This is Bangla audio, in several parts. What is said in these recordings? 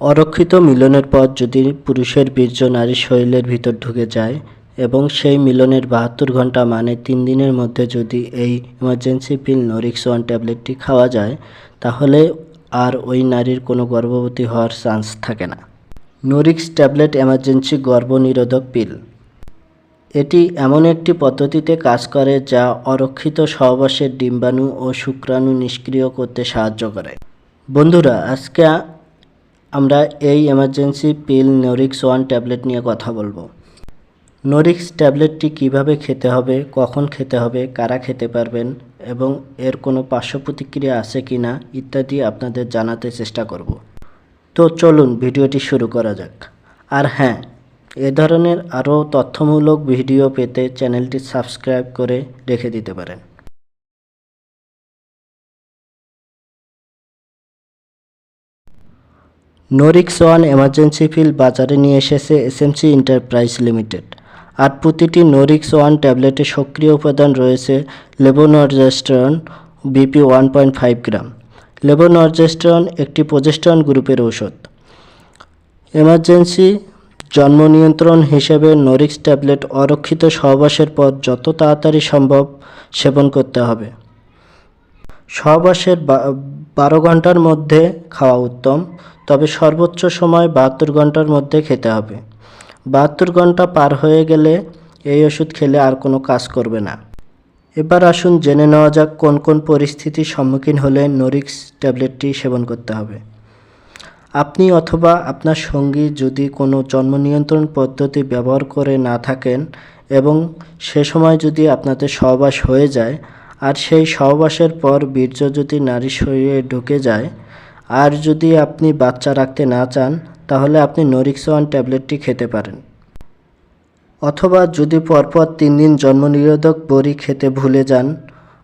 অরক্ষিত মিলনের পর যদি পুরুষের বীর্য নারীর শরীরের ভিতর ঢুকে যায় এবং সেই মিলনের বাহাত্তর ঘণ্টা মানে তিন দিনের মধ্যে যদি এই ইমার্জেন্সি পিল নরিক্স ওয়ান ট্যাবলেটটি খাওয়া যায়, তাহলে আর ওই নারীর কোনো গর্ভবতী হওয়ার চান্স থাকে না। নরিক্স ট্যাবলেট এমার্জেন্সি গর্ভনিরোধক পিল এটি এমন একটি পদ্ধতিতে কাজ করে যা অরক্ষিত সহবাসের ডিম্বাণু ও শুক্রাণু নিষ্ক্রিয় করতে সাহায্য করে। বন্ধুরা, আজকে আমরা এই emergency pill Norix one tablet নিয়ে কথা বলব। নোরিক্স ট্যাবলেটটি কীভাবে খেতে হবে, কখন খেতে হবে, কারা খেতে পারবেন এবং এর কোনো পার্শ্ব প্রতিক্রিয়া আছে কি না ইত্যাদি আপনাদের জানাতে চেষ্টা করব। তো চলুন ভিডিওটি শুরু করা যাক। আর হ্যাঁ এ ধরনের আরও তথ্যমূলক ভিডিও পেতে চ্যানেলটি সাবস্ক্রাইব করে রেখে দিতে পারেন। নোরিক্স ওয়ান এমার্জেন্সি ফিল বাজারে নিয়ে এসেছে এসএমসি এন্টারপ্রাইজ লিমিটেড। আর প্রতিটি নোরিক্স ওয়ান ট্যাবলেটে সক্রিয় উপাদান রয়েছে levonorgestrel, BP one point five gram. Levonorgestrel একটি প্রজেস্টরন গ্রুপের ঔষধ। এমার্জেন্সি জন্ম নিয়ন্ত্রণ হিসেবে নোরিক্স ট্যাবলেট অরক্ষিত সহবাসের পর যত তাড়াতাড়ি সম্ভব সেবন করতে হবে। সহবাসের বারো ঘণ্টার মধ্যে খাওয়া উত্তম, তবে সর্বোচ্চ সময় বাহাত্তর ঘণ্টার মধ্যে খেতে হবে। বাহাত্তর ঘণ্টা পার হয়ে গেলে এই ওষুধ খেলে আর কোনো কাজ করবে না। এবার আসুন জেনে নেওয়া যাক কোন কোন পরিস্থিতির সম্মুখীন হলে নোরিক্স ট্যাবলেটটি সেবন করতে হবে। আপনি অথবা আপনার সঙ্গী যদি কোনো জন্ম নিয়ন্ত্রণ পদ্ধতি ব্যবহার করে না থাকেন এবং সে সময় যদি আপনাদের সহবাস হয়ে যায় আর সেই সহবাসের পর বীর্য যদি নারীর শরীরে ঢুকে যায়, আর যদি আপনি বাচ্চা রাখতে না চান, তাহলে আপনি নরিক্স ওয়ান ট্যাবলেটটি খেতে পারেন। অথবা যদি পরপর তিন দিন জন্মনিরোধক বড়ি খেতে ভুলে যান,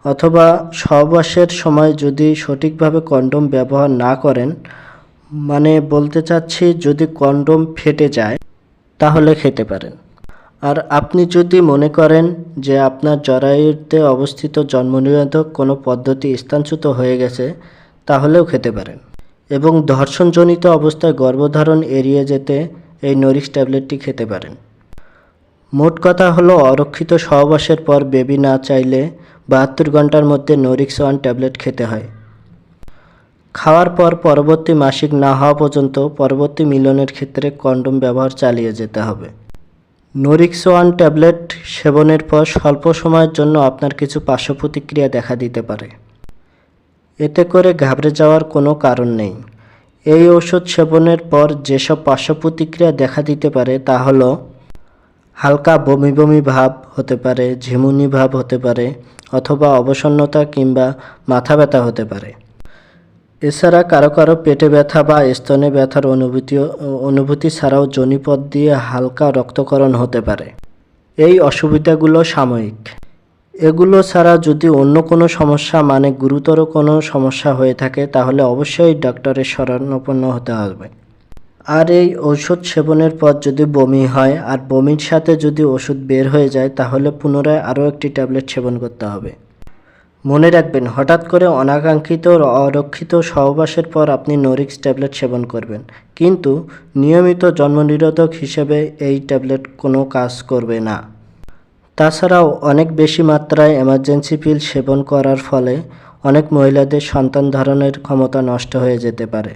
অথবা সহবাসের সময় যদি সঠিকভাবে কন্ডোম ব্যবহার না করেন মানে বলতে চাচ্ছি যদি কন্ডোম ফেটে যায়, তাহলে খেতে পারেন। আর আপনি যদি মনে করেন যে আপনার জরায়ুতে অবস্থিত জন্মনিরোধক কোনো পদ্ধতি স্থানচ্যুত হয়ে গেছে, তাহলেও খেতে পারেন। এবং ধর্ষণজনিত অবস্থায় গর্ভধারণ এড়িয়ে যেতে এই নরিক্স ট্যাবলেটটি খেতে পারেন। মোট কথা হলো, অরক্ষিত সহবাসের পর বেবি না চাইলে বাহাত্তর ঘণ্টার মধ্যে নরিক্স ওয়ান ট্যাবলেট খেতে হয়। খাওয়ার পর পরবর্তী মাসিক না হওয়া পর্যন্ত পরবর্তী মিলনের ক্ষেত্রে কন্ডোম ব্যবহার চালিয়ে যেতে হবে। নোরিক্স ওয়ান ট্যাবলেট সেবনের পর স্বল্প সময়ের জন্য আপনার কিছু পার্শ্ব প্রতিক্রিয়া দেখা দিতে পারে। এতে করে ঘাবড়ে যাওয়ার কোনো কারণ নেই। এই ঔষধ সেবনের পর যেসব পার্শ্ব প্রতিক্রিয়া দেখা দিতে পারে তা হলো হালকা বমি বমি ভাব হতে পারে, ঝিমুনি ভাব হতে পারে, অথবা অবসন্নতা কিংবা মাথা ব্যথা হতে পারে। এছাড়া কারও কারও পেটে ব্যথা বা স্তনে ব্যথার অনুভূতি অনুভূতি ছাড়াও জনিপথ দিয়ে হালকা রক্তকরণ হতে পারে। এই অসুবিধাগুলো সাময়িক। এগুলো ছাড়া যদি অন্য কোনো সমস্যা মানে গুরুতর কোনো সমস্যা হয়ে থাকে, তাহলে অবশ্যই ডক্টরের শরণাপন্ন হতে হবে। আর এই ওষুধ সেবনের পর যদি বমি হয়, আর বমির সাথে যদি ওষুধ বের হয়ে যায়, তাহলে পুনরায় আরও একটি ট্যাবলেট সেবন করতে হবে। মনে রাখবেন, হঠাৎ করে অনাকাঙ্ক্ষিত অরক্ষিত সহবাসের পর আপনি নোরিক্স ট্যাবলেট সেবন করবেন। কিন্তু নিয়মিত জন্মনিরোধক হিসেবে এই ট্যাবলেট কোনো কাজ করবে না। তাছাড়াও অনেক বেশি মাত্রায় এমার্জেন্সি পিল সেবন করার ফলে অনেক মহিলাদের সন্তান ধারণের ক্ষমতা নষ্ট হয়ে যেতে পারে।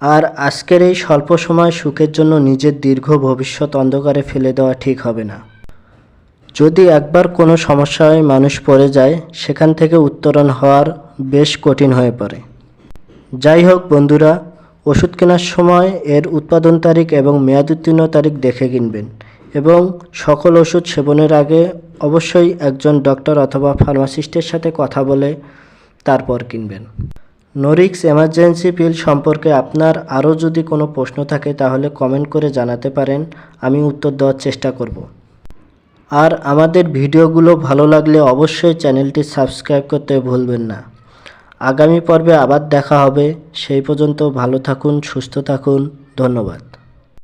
আর আজকের এই স্বল্প সময় সুখের জন্য নিজের দীর্ঘ ভবিষ্যৎ অন্ধকারে ফেলে দেওয়া ঠিক হবে না। যদি একবার কোনো সমস্যায় মানুষ পড়ে যায়, সেখান থেকে উত্তরণ হওয়ার বেশ কঠিন হয়ে পড়ে। যাই হোক বন্ধুরা, ওষুধ কেনার সময় এর উৎপাদন তারিখ এবং মেয়াদ উত্তীর্ণ তারিখ দেখে কিনবেন এবং সকল ওষুধ সেবনের আগে অবশ্যই একজন ডক্টর অথবা ফার্মাসিস্টের সাথে কথা বলে তারপর কিনবেন। নোরিক্স এমার্জেন্সি পিল সম্পর্কে আপনার আরও যদি কোনো প্রশ্ন থাকে, তাহলে কমেন্ট করে জানাতে পারেন, আমি উত্তর দেওয়ার চেষ্টা করব। আর আমাদের ভিডিওগুলো ভালো লাগলে অবশ্যই চ্যানেলটি সাবস্ক্রাইব করতে ভুলবেন না। আগামী পর্বে আবার দেখা হবে। সেই পর্যন্ত ভালো থাকুন, সুস্থ থাকুন। ধন্যবাদ।